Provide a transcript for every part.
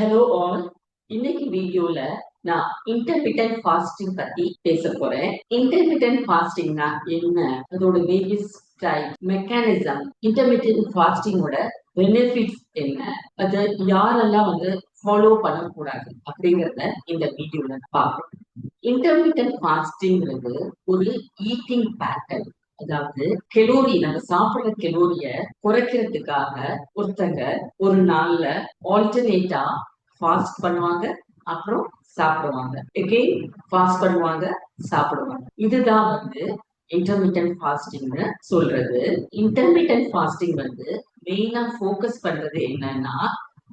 Hello all இன்னைக்கு வீடியோல நான் இன்டர்மிட்டன்ட் ஃபாஸ்டிங் பத்தி பேச போறேன். இன்டர்மிட்டன்ட் ஃபாஸ்டிங்னா என்ன? அதோட வேரியஸ் டைப் மெக்கானிசம் இன்டர்மிட்டன்ட் ஃபாஸ்டிங்கோட பெனிஃபிட்ஸ் என்ன? அது யாரெல்லாம் வந்து ஃபாலோ பண்ணக்கூடாது அப்படிங்கறத இந்த வீடியோல பார்ப்போம் இன்டர்மிட்டன்ட் ஃபாஸ்டிங்கிறது ஒரு ஈட்டிங் பேட்டர்ன் அதாவது கெலோரி நம்ம சாப்பிடுற கெலோரிய குறைக்கிறதுக்காக ஒருத்தங்க ஒரு நாள்ல ஆல்டர்னேட்டா ஃபாஸ்ட் பண்ணுவாங்க அப்புறம் சாப்பிடுவாங்க. எகெயின் ஃபாஸ்ட் பண்ணுவாங்க சாப்பிடுவாங்க. இதுதான் வந்து இன்டர்மீடியன்ட் ஃபாஸ்டிங்னு சொல்றது. இன்டர்மீடியன்ட் ஃபாஸ்டிங் வந்து மெயினா ஃபோக்கஸ் பண்றது என்னன்னா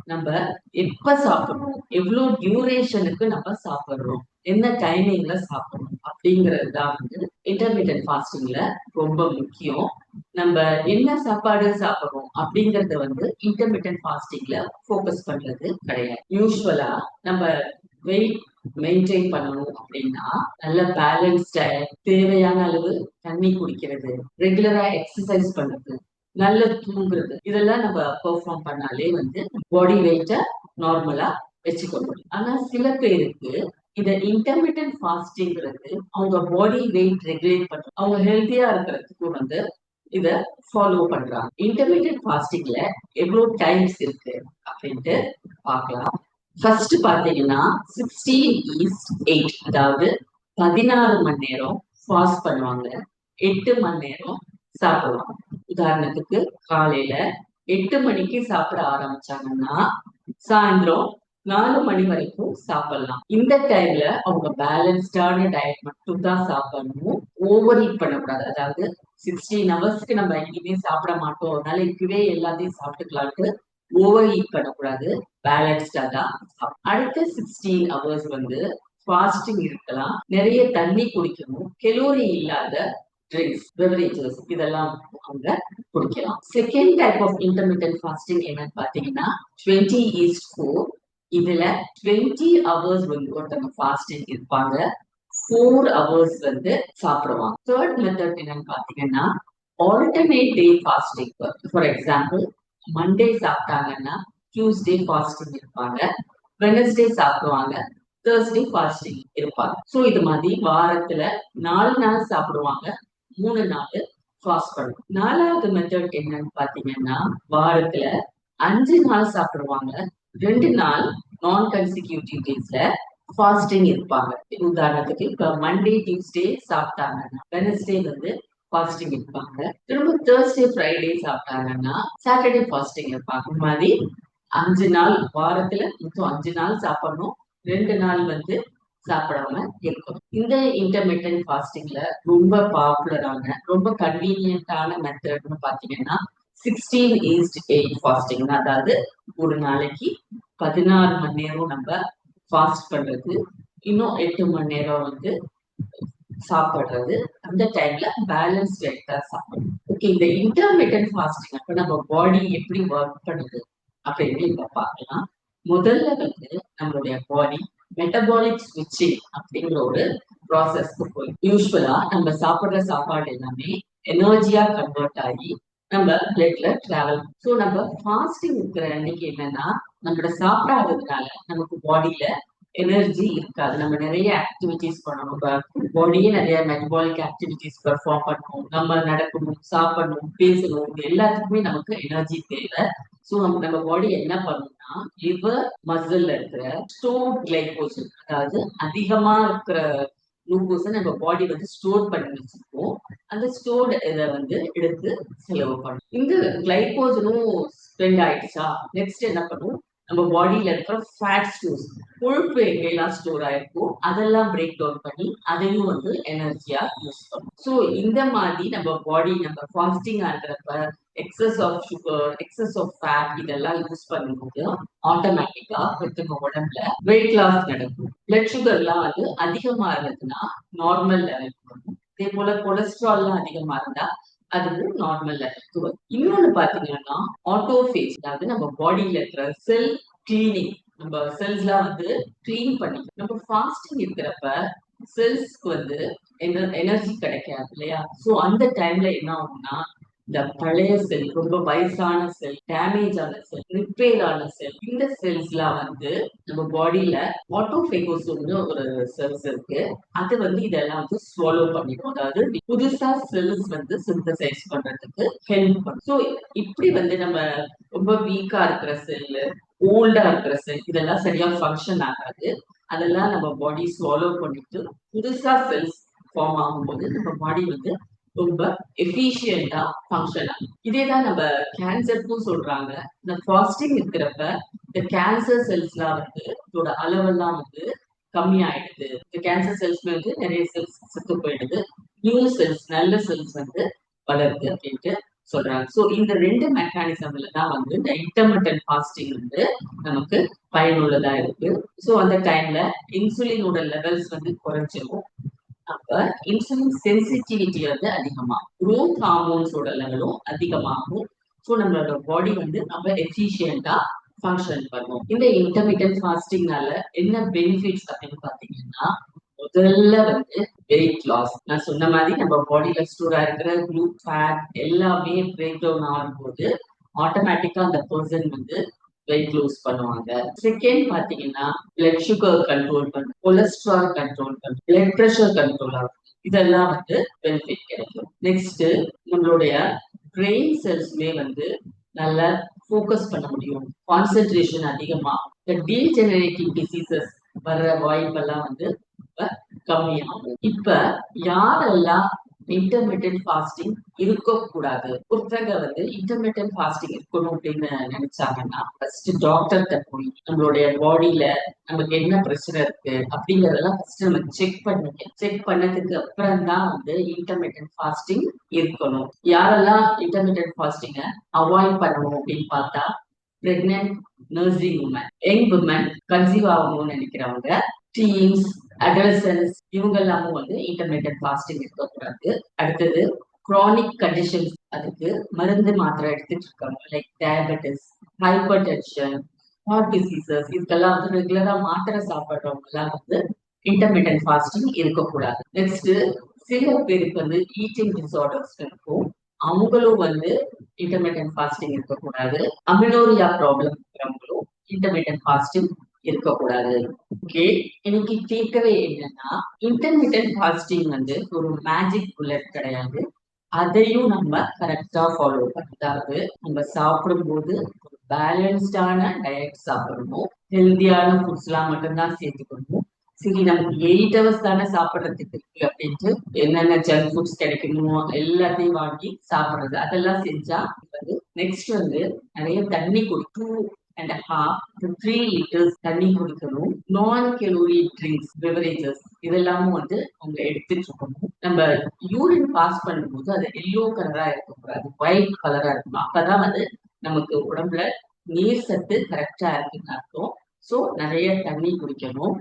நம்ம எப்ப சாப்பிடுறோம் எவ்வளவு டியூரேஷனுக்கு நம்ம சாப்பிடுறோம் என்ன டைமிங்ல சாப்பிடணும் அப்படிங்கிறது தான் வந்து இன்டர்மீடியன்ட் ஃபாஸ்டிங்ல ரொம்ப முக்கியம். நம்ம என்ன சாப்பாடு சாப்பிடுறோம் அப்படிங்கறத வந்து இன்டர்மீடியன் ஃபாஸ்டிங்ல ஃபோக்கஸ் பண்றது கிடையாது. யூஸ்வலா நம்ம வெயிட் மெயின்டைன் பண்ணணும் அப்படின்னா நல்ல பேலன்ஸ் டயட் தேவையான அளவு தண்ணி குடிக்கிறது ரெகுலரா எக்ஸசைஸ் பண்றது நல்ல தூங்குறது இதெல்லாம் நம்ம பெர்ஃபார்ம் பண்ணாலே வந்து பாடி வெயிட்ட நார்மலா வச்சுக்க முடியும் ஆனா சில பேருக்கு இந்த இன்டர்மீடியன்ட் ஃபாஸ்டிங்கிறது அவங்க பாடி வெயிட் ரெகுலேட் பண்ற அவங்க ஹெல்த்தியா இருக்கிறதுக்கு வந்து இத ஃபாலோ பண்றாங்க. இன்டர்மீடியட் ஃபாஸ்டிங்ல எவ்வளவு டைம்ஸ் இருக்கு அப்படின்ட்டு பார்க்கலாம். ஃபர்ஸ்ட் பாத்தீங்கன்னா சிக்ஸ்டீன் ஈஸ்ட் எயிட் அதாவது பதினாறு மணி நேரம் ஃபாஸ்ட் பண்ணுவாங்க. எட்டு மணி நேரம் சாப்பிடுவாங்க. உதாரணத்துக்கு காலையில எட்டு மணிக்கு சாப்பிட ஆரம்பிச்சாங்கன்னா சாயந்தரம் நாலு மணி வரைக்கும் சாப்பிடலாம். இந்த டைம்ல அவங்க பேலன்ஸ்டான டயட் மட்டும் தான் சாப்பிடணும். ஓவர் ஈட் பண்ணக்கூடாது. அதாவது சிக்ஸ்டீன் ஹவர்ஸ்க்கு நம்ம எங்கேயுமே சாப்பிட மாட்டோம். அதனால இப்பவே எல்லாத்தையும் சாப்பிட்டுக்கலான்ட்டு ஓவர் ஈட் பண்ணக்கூடாது பேலன்ஸ்டா தான் அடுத்த சிக்ஸ்டீன் ஹவர்ஸ் வந்து ஃபாஸ்டிங் இருக்கலாம். நிறைய தண்ணி குடிக்கணும். கெலோரி இல்லாத ட்ரிங்க்ஸ் பெவரேஜஸ் இதெல்லாம் அவங்க குடிக்கலாம். Second type of intermediate fasting என்னன்னு பாத்தீங்கன்னா டுவெண்ட்டி ஈஸ்ட் ஃபோர் இதுல டுவெண்ட்டி ஹவர்ஸ் வந்து ஒருத்தவங்க ஃபாஸ்டிங் இருப்பாங்க. ஃபோர் ஹவர்ஸ் வந்து சாப்பிடுவாங்க. தேர்ட் மெத்தட் என்னன்னு பாத்தீங்கன்னா alternate day fasting for example Monday சாப்பிட்டாங்கன்னா Tuesday fasting இருப்பாங்க. வெனஸ்டே சாப்பிடுவாங்க. தேர்ஸ்டே ஃபாஸ்டிங் இருப்பாங்க. ஸோ இது மாதிரி வாரத்துல நாலு நாள் சாப்பிடுவாங்க. மூணு நாள் ஃபாஸ்ட் பண்ணும் நாலாவது மெத்தட் என்னன்னு பாத்தீங்கன்னா வாரத்துல அஞ்சு நாள் சாப்பிடுவாங்க. ரெண்டு நாள் நான் கன்சிக்யூட்டிவ் டேஸ்ல ஃபாஸ்டிங் இருப்பாங்க. உதாரணத்துக்கு இப்ப மண்டே டியூஸ்டே சாப்பிட்டாங்கன்னா வெனஸ்டே வந்து ஃபாஸ்டிங் இருப்பாங்க. திரும்ப தேர்ஸ்டே ஃப்ரைடே சாப்பிட்டாங்கன்னா சாட்டர்டே ஃபாஸ்டிங் இருப்பாங்க. இந்த மாதிரி அஞ்சு நாள் வாரத்துல மொத்தம் அஞ்சு நாள் சாப்பிடணும். ரெண்டு நாள் வந்து சாப்பிடாம இருக்கும் இந்த இன்டர்மீடியன்ட் ஃபாஸ்டிங்ல ரொம்ப பாப்புலரான ரொம்ப கன்வீனியன்டான மெத்தட்னு பாத்தீங்கன்னா சிக்ஸ்டீன் ஈஸ்ட் எயிட் ஃபாஸ்டிங் அதாவது ஒரு நாளைக்கு பதினாறு மணி நேரம் நம்ம ஃபாஸ்ட் பண்றது இன்னும் எட்டு மணி நேரம் வந்து சாப்பிடுறது. அந்த டைம்ல பேலன்ஸ் டயட்டா சாப்பிடணும். ஓகே இந்த இன்டர்மீடியன் ஃபாஸ்டிங் அப்ப நம்ம பாடி எப்படி ஒர்க் பண்ணுது அப்படின்னு இப்ப பார்க்கலாம். முதல்ல வந்து நம்மளுடைய பாடி மெட்டபாலிக் ஸ்விட்சிங் அப்படிங்கிற ஒரு ப்ராசஸ்க்கு போய் யூஸ்வலா நம்ம சாப்பிடுற சாப்பாடு எல்லாமே எனர்ஜியா கன்வெர்ட் ஆகி நம்ம பிளட்ல டிராவல் ஸோ நம்ம ஃபாஸ்டிங் இருக்கிற அன்னைக்கு என்னன்னா நம்மளோட சாப்பிடாததுனால நமக்கு பாடியில எனர்ஜி இருக்காது. நம்ம நிறைய ஆக்டிவிட்டிஸ் பண்ணணும். பாடியே நிறைய மெட்டபாலிக் ஆக்டிவிட்டிஸ் பெர்ஃபார்ம் பண்ணணும் நம்ம நடக்கணும் சாப்பிடணும் பேசணும் எல்லாத்துக்குமே நமக்கு எனர்ஜி தேவை. ஸோ நம்ம நம்ம பாடி என்ன பண்ணணும்னா லிவர் மசில்ல இருக்கிற ஸ்டோன் கிளைகோஜன் அதாவது அதிகமா இருக்கிற குளுக்கோஸை நம்ம பாடி வந்து ஸ்டோர் பண்ணி வச்சிருக்கோம் அந்த ஸ்டோர்டு இதை வந்து எடுத்து செலவு பண்ணும் இந்த கிளைகோஜனும் ஸ்பெண்ட் ஆயிடுச்சா? நெக்ஸ்ட் என்ன பண்ணும்? நம்ம பாடியில இருக்கிற ஃபேட் ஸ்டோர்ஸ் கொழுப்பு எங்கெல்லாம் ஸ்டோர் ஆயிருக்கோ அதெல்லாம் பிரேக் டவுன் பண்ணி அதையும் வந்து எனர்ஜியா யூஸ் பண்ணும் ஸோ இந்த மாதிரி நம்ம பாடி நம்ம ஃபாஸ்டிங்கா இருக்கிறப்ப excess of sugar excess of fat இதெல்லாம் யூஸ் பண்ணும்போது ஆட்டோமேட்டிக்கா ஒருத்தவங்க உடம்புல வெயிட் லாஸ் நடக்கும். பிளட் சுகர்லாம் வந்து அதிகமா இருந்ததுன்னா நார்மல் லெவலுக்கு வரும். இதே போல கொலஸ்ட்ரால்லாம் அதிகமா இருந்தா அது வந்து நார்மல் லெவலுக்கு வரும். இன்னொன்னு பாத்தீங்கன்னா ஆட்டோஃபேஸ் அதாவது நம்ம பாடியில இருக்கிற செல் கிளீனிங் நம்ம செல்ஸ்லாம் வந்து கிளீன் பண்ணி நம்ம ஃபாஸ்டிங் இருக்கிறப்ப செல்ஸ்க்கு வந்து எனர்ஜி கிடைக்காது இல்லையா? சோ அந்த டைம்ல என்ன ஆகும்னா இந்த பழைய செல் ரொம்ப வயசான செல் டேமேஜ் ஆன செல் ரிப்பேர் ஆன செல் இந்த செல்ஸ் எல்லாம் வந்து நம்ம பாடியில ஆட்டோபேகோசோம்னு ஒரு செல்ஸ் இருக்கு. அது வந்து இதெல்லாம் வந்து ஸ்வாலோ பண்ணிடும் அதாவது புதுசா செல்ஸ் வந்து சிந்தசைஸ் பண்றதுக்கு ஹெல்ப் பண்ணும். ஸோ இப்படி வந்து நம்ம ரொம்ப வீக்கா இருக்கிற செல்லு ஓல்டா இருக்கிற செல் இதெல்லாம் சரியா ஃபங்க்ஷன் ஆகாது. அதெல்லாம் நம்ம பாடி ஸ்வாலோ பண்ணிட்டு புதுசா செல்ஸ் ஃபார்ம் ஆகும்போது நம்ம பாடி வந்து ரொம்ப எஃபிஷியண்டா ஃபங்க்ஷன் ஆகும் இதே தான் நம்ம கேன்சருக்கும் சொல்றாங்க. இந்த ஃபாஸ்டிங் இருக்கிறப்ப இந்த கேன்சர் செல்ஸ்லாம் வந்து இதோட அளவெல்லாம் வந்து கம்மி ஆயிடுது இந்த கேன்சர் செல்ஸ் வந்து நிறைய செல்ஸ் செத்து போயிடுது. நியூ செல்ஸ் நல்ல செல்ஸ் வந்து வளருது அப்படின்ட்டு சொல்றாங்க. ஸோ இந்த ரெண்டு மெக்கானிசம்ல தான் வந்து இந்த இன்டர்மீடியன் ஃபாஸ்டிங் வந்து நமக்கு பயனுள்ளதா இருக்கு. ஸோ அந்த டைம்ல இன்சுலினோட லெவல்ஸ் வந்து குறைஞ்சிரும். அப்ப இன்சுலின் சென்சிட்டிவிட்டி வந்து அதிகமாகும் குரோத் ஹார்மோன்ஸோட லெவலும் அதிகமாகும். ஸோ நம்மளோட பாடி வந்து நம்ம எஃபிஷியண்டா ஃபங்க்ஷன் பண்ணும். இந்த இன்டர்மீடியன் ஃபாஸ்டிங்னால என்ன பெனிஃபிட்ஸ் அப்படின்னு பாத்தீங்கன்னா முதல்ல வந்து வெயிட் லாஸ் நான் சொன்ன மாதிரி நம்ம பாடியில ஸ்டோர் இருக்கிற குளூ ஃபேட் எல்லாமே பிரேக் டவுன் ஆகும்போது ஆட்டோமேட்டிக்கா அந்த பர்சன் வந்து வெயிட் லூஸ் பண்ணுவாங்க. செகண்ட் பாத்தீங்கன்னா பிளட் சுகர் கண்ட்ரோல் பண்ணும் கொலஸ்ட்ரால் கண்ட்ரோல் பண்ண பிளட் ப்ரெஷர் கண்ட்ரோல் ஆகும். இதெல்லாம் வந்து பெனிஃபிட் கிடைக்கும். நெக்ஸ்ட் நம்மளுடைய பிரெயின் செல்ஸ்மே வந்து நல்லா ஃபோக்கஸ் பண்ண முடியும். கான்சென்ட்ரேஷன் அதிகமா. இந்த டீஜெனரேட்டிவ் டிசீசஸ் வர்ற வாய்ப்பெல்லாம் வந்து ரொம்ப கம்மியாகும். இப்ப யாரெல்லாம் இன்டர்மீடியன் ஃபாஸ்டிங் இருக்கக்கூடாது. ஒருத்தங்க வந்து இன்டர்மீடியன் ஃபாஸ்டிங் இருக்கணும் அப்படின்னு நினைச்சாங்கன்னா ஃபர்ஸ்ட் டாக்டர்கிட்ட போய் நம்மளுடைய பாடியில நமக்கு என்ன பிரச்சனை இருக்கு அப்படிங்கறதெல்லாம் ஃபர்ஸ்ட் நம்ம செக் பண்ணுங்க. செக் பண்ணதுக்கு அப்புறம் தான் வந்து இன்டர்மீடியன் ஃபாஸ்டிங் இருக்கணும். யாரெல்லாம் இன்டர்மீடியன் ஃபாஸ்டிங்க அவாய்ட் பண்ணணும் அப்படின்னு பார்த்தா pregnant nursing women young women conceive ஆகணும்னு நினைக்கிறவங்க டீன்ஸ் அடலசன்ஸ் இவங்க எல்லாமும் வந்து இன்டர்மீடியட் ஃபாஸ்டிங் இருக்கக்கூடாது அடுத்தது க்ரானிக் கண்டிஷன்ஸ் அதுக்கு மருந்து மாத்திரை எடுத்துட்டு இருக்காங்க like diabetes hypertension heart diseases இதுக்கெல்லாம் வந்து ரெகுலரா மாத்திரை சாப்பிடுறவங்க எல்லாம் வந்து இன்டர்மீடியட் ஃபாஸ்டிங் இருக்கக்கூடாது. நெக்ஸ்ட் சில பேருக்கு வந்து ஈட்டிங் டிசார்டர்ஸ் இருக்கும். அவங்களும் வந்து இன்டர்மீடியட் ஃபாஸ்டிங் இருக்கக்கூடாது. அமினோரியா ப்ராப்ளம் இருக்கிறவங்களும் இன்டர்மீடியட் ஃபாஸ்டிங் இருக்கக்கூடாது. ஓகே எனக்கு கேட்கவே என்னன்னா இன்டர்மீடியன் ஃபாஸ்டிங் வந்து ஒரு மேஜிக் புல்லட் கிடையாது. அதையும் நம்ம கரெக்டா ஃபாலோ அதாவது நம்ம சாப்பிடும்போது ஒரு பேலன்ஸ்டான டயட் சாப்பிடணும். ஹெல்தியான ஃபுட்ஸ் எல்லாம் மட்டும்தான் சேர்த்துக்கணும். சரி நமக்கு எயிட் ஹவர்ஸ் தானே சாப்பிட்றதுக்கு இருக்கு அப்படின்ட்டு என்னென்ன ஜங்க் ஃபுட்ஸ் கிடைக்கணுமோ எல்லாத்தையும் வாங்கி சாப்பிடுறது. அதெல்லாம் செஞ்சா வந்து நெக்ஸ்ட் வந்து நிறைய தண்ணி குடி two and half to three litres தண்ணி குடிக்கணும். நான் கெலோரி ட்ரிங்க்ஸ் பெவரேஜஸ் இதெல்லாமும் வந்து அவங்க எடுத்துட்டு இருக்கணும் நம்ம யூரின் பாஸ் பண்ணும்போது அது எல்லோ கலரா இருக்கக்கூடாது. ஒயிட் கலரா இருக்கணும் அப்பதான் வந்து நமக்கு உடம்புல நீர் சத்து கரெக்டா இருக்குன்னு அர்த்தம். ஸோ நிறைய தண்ணி குடிக்கணும்.